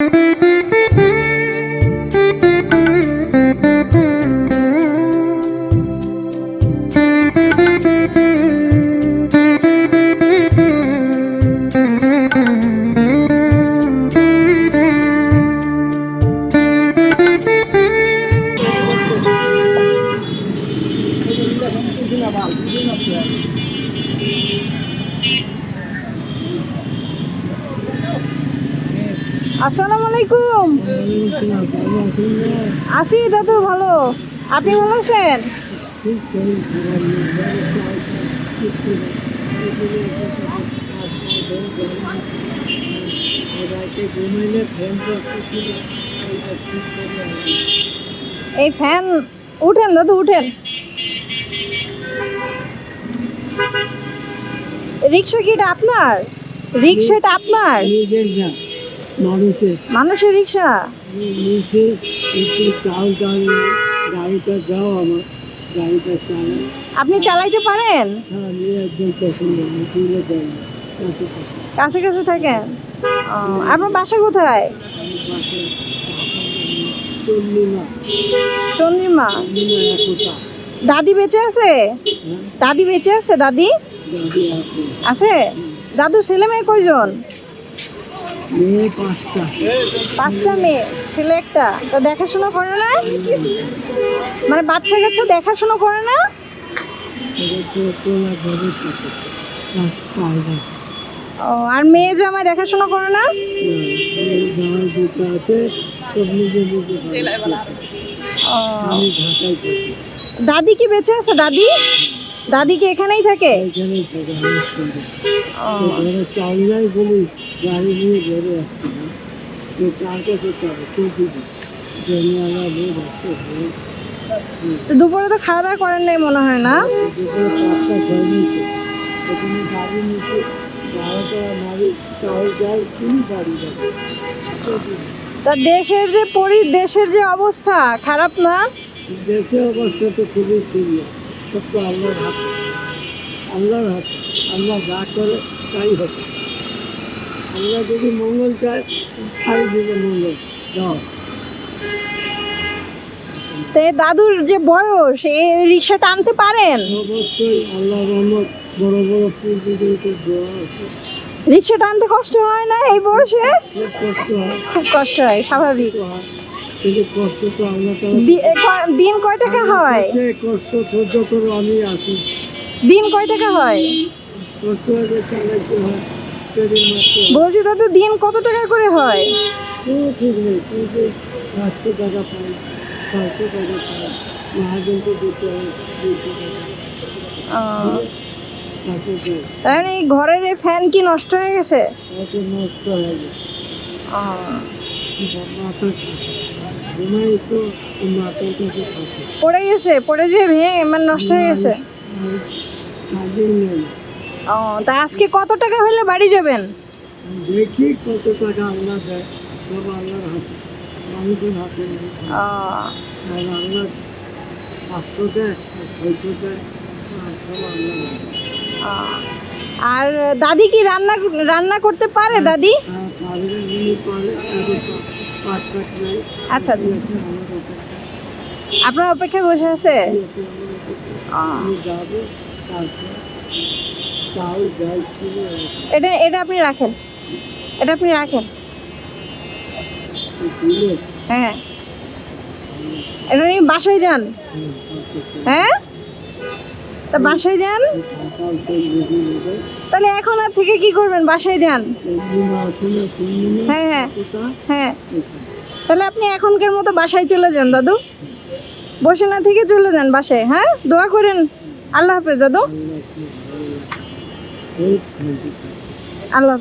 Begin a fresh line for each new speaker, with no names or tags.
Música আসসালামু আলাইকুম। আছি, দাদু, ভালো। আপনি ভালো আছেন? এই ফ্যান, উঠেন, দাদু, উঠেন। রিক্সা কি এটা আপনার? রিক্সাটা আপনার?
মানুষের
মানুষের রিক্সা?
নিচে একটু চাল ডাল গাড়িটা দাও আমার গাড়িটা চালাই।
আপনি চালাইতে পারেন?
হ্যাঁ আমি একজন কাছে কাছে
থাকেন? আপনার বাসা কোথায়? চন্দ্রিমা দাদি বেঁচে আছে?
হ্যাঁ।
দাদি বেঁচে আছে দাদি?
আছে।
আছে? দাদু ছেলে মেয়ে কয়জন?
পাঁচটা।
পাঁচটা মেয়ে, ছেলে একটা। দেখাশোনা করে না? মানে বাচ্চা কাচ্চা দেখাশোনা করে না? ও, আর মেয়ে জামাই দেখাশোনা করে না? দাদি কি বেঁচে আছে? দাদি? দাদি কি এখানেই থাকে?
এখানেই থাকে
ও,
তো ঘরে চাল নাই বলি গাড়ি নিয়ে ঘরে আসছি তো কার কাছে চাবে কেউ দিদি জমিওয়ালা লোক আছে
তো দুপুরে তো খাওয়া দাওয়া করেন নাই মনে হয় না?
দুপুরে পাঁচটা ঘর নিতে এখানে গাড়ি নিতে বারোটা নারী চাল ডাল কিনি বাড়ি যাবে।
তা দেশের যে পরি দেশের যে অবস্থা খারাপ না?
দেশের অবস্থা তো খুবই সিরিয়াস তো আল্লাহর হাতে। আল্লাহর হাতে আল্লাহ যা করে তাই হবে আল্লাহ যদি মঙ্গল চায় ছাড়ি দিবে মঙ্গল। যাও।
তো দাদুর যে বয়স এই রিক্সা টানতে পারেন?
অবশ্যই আল্লাহ রহমত বড় বড় পূর্বদেরকে দোয়া আছে।
রিক্সা টানতে কষ্ট হয় না এই বয়সে?
খুব কষ্ট হয়।
খুব কষ্ট হয় স্বাভাবিক।
হয়। কষ্ট তো আল্লাহ
দিন কয় টাকা হয়?
যে কষ্ট সহ্য করে আমি আছি।
দিন কয় টাকা হয়?
কষ্ট চালাইতে হয়
বলছি দাদু দিন কত টাকা করে হয়?
ঠিক নেই কিন্তু সাতশো টাকা পাই ছয়শো টাকা পাই মহাজনকে দিতে হয় দুশো টাকা।
আহ,
তাকে দেয়
তার মানে এই ঘরের এই ফ্যান কি নষ্ট হয়ে গেছে?
নষ্ট হয়ে গেছে।
পড়ে গেছে পড়ে যে ভেঙে মানে নষ্ট হয়ে গেছে। ও তা আজকে কত টাকা হলে বাড়ি যাবেন?
দেখি কত টাকা আল্লাহ দেয় সব আল্লাহর হাতে মানুষের হাতে আল্লাহ পাঁচশো দেয় ছয়শো দেয় সব আল্লাহ
আর দাদি কি রান্না রান্না করতে পারে দাদি? আচ্ছা আচ্ছা। আপনার অপেক্ষায় বসে আছে। এটা এটা আপনি রাখেন। এটা আপনি রাখেন। হ্যাঁ। এটা নিয়ে বাসায় যান। হ্যাঁ? তা বাসায় যান। তাহলে এখন আর থেকে কি করবেন? বাসায় যান। হ্যাঁ হ্যাঁ। হ্যাঁ। তাহলে আপনি এখনকার মতো বাসায় চলে যান, দাদু। বসে না থেকে চলে যান বাসায় হ্যাঁ? দোয়া করেন। আল্লাহ হাফেজ, দাদু।
আল্লাহ